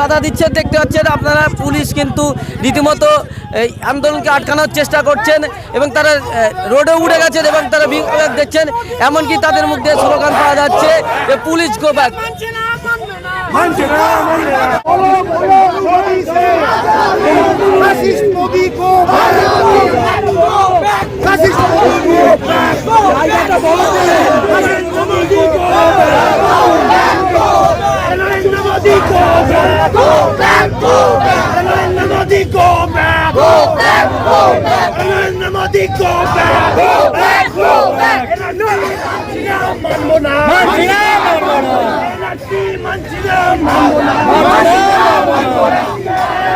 বাধা দিচ্ছে দেখতে পাচ্ছেন আপনারা পুলিশ কিন্তু রীতিমতো এই আন্দোলনকে আটকানোর চেষ্টা করছেন এবং তারা রোডে উঠে গেছেন এবং তারা বিক্ষোভ দেখছেন এমনকি তাদের মধ্যে স্লোগান পাওয়া যাচ্ছে যে পুলিশ গো ব্যাক। জায়গাটা বলো। নরেন্দ্র মোদি को মানবো না মানছি না মানবো না মানছি না মানবো না মানবো না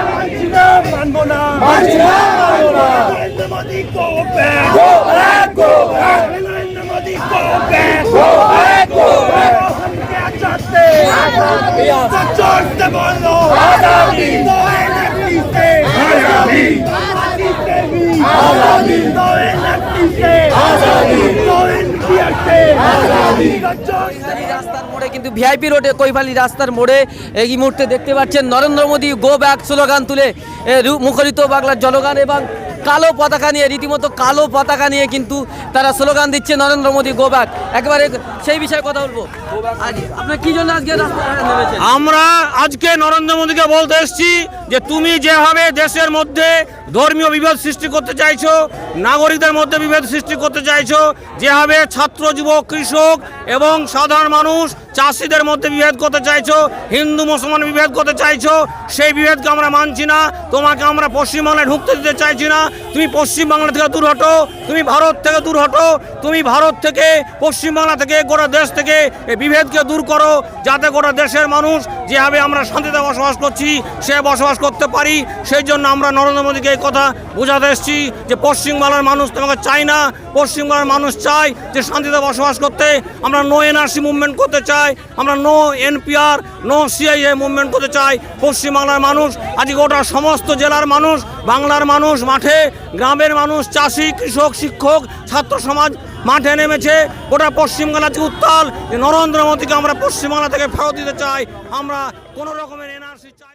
মানছি না মানবো না মানছি না মানবো না নরেন্দ্র মোদি को back go back go back Narendra Modi को back go back go back हम क्या चाहते आजादी तो जोर से बोलो एनएफटी से आजादी तो एनपीआर से आजादी तो जोर से এই রাস্তার মোড়ে কিন্তু ভিআইপি রোডে কৈফালি রাস্তার মোড়ে এই মুহূর্তে দেখতে পাচ্ছেন Narendra Modi go back slogan তুলে এ, রু- মুখরিত বাংলার জনগণ এবং কালো পতাকা নিয়ে রীতিমতো কালো পতাকা নিয়ে কিন্তু তারা স্লোগান দিচ্ছে নরেন্দ্র মোদী গো ব্যাক একেবারে সেই বিষয়ে কথা বলবো আজ আপনার কি জন্য আজকে রাস্তায় নেমেছেন আমরা আজকে নরেন্দ্র মোদীকে বলতে এসেছি যে তুমি যেভাবে দেশের মধ্যে ধর্মীয় বিভেদ সৃষ্টি করতে চাইছো, নাগরিকদের মধ্যে বিভেদ সৃষ্টি করতে চাইছো, যেভাবে ছাত্র, যুবক, কৃষক এবং সাধারণ মানুষ চাষিদের মধ্যে বিভেদ করতে চাইছো, হিন্দু, মুসলমান বিভেদ করতে চাইছো, সেই বিভেদকে আমরা মানছি না। তোমাকে আমরা পশ্চিমবাংলায় ঢুকতে দিতে চাইছি না। তুমি পশ্চিমবাংলা থেকে দূর হটো, তুমি ভারত থেকে দূর হটো, তুমি ভারত থেকে পশ্চিমবাংলা থেকে গোটা দেশ থেকে এই বিভেদকে দূর করো, যাতে গোটা দেশের মানুষ যেভাবে আমরা শান্তিতে বসবাস করছি, সে বসবাস করতে পারি, সেই জন্য আমরা নরেন্দ্র মোদীকে কথা বোঝাতে এসেছি যে পশ্চিমবাংলার মানুষ তোমাকে চাই না। পশ্চিমবাংলার মানুষ চাই যে শান্তিতে বসবাস করতে। আমরা নো এনআরসি মুভমেন্ট করতে চাই। আমরা no NPR no CIA movement করতে চাই। পশ্চিমবাংলার মানুষ, আজকে গোটা সমস্ত জেলার মানুষ, বাংলার মানুষ মাঠে, গ্রামের মানুষ, চাষি, কৃষক, শিক্ষক, ছাত্র সমাজ মাঠে নেমেছে। গোটা পশ্চিমবাংলা যে উত্তাল নরেন্দ্র মোদীকে আমরা পশ্চিমবাংলা থেকে ফেরত দিতে চাই। আমরা কোনো রকমের এনআরসি চাই।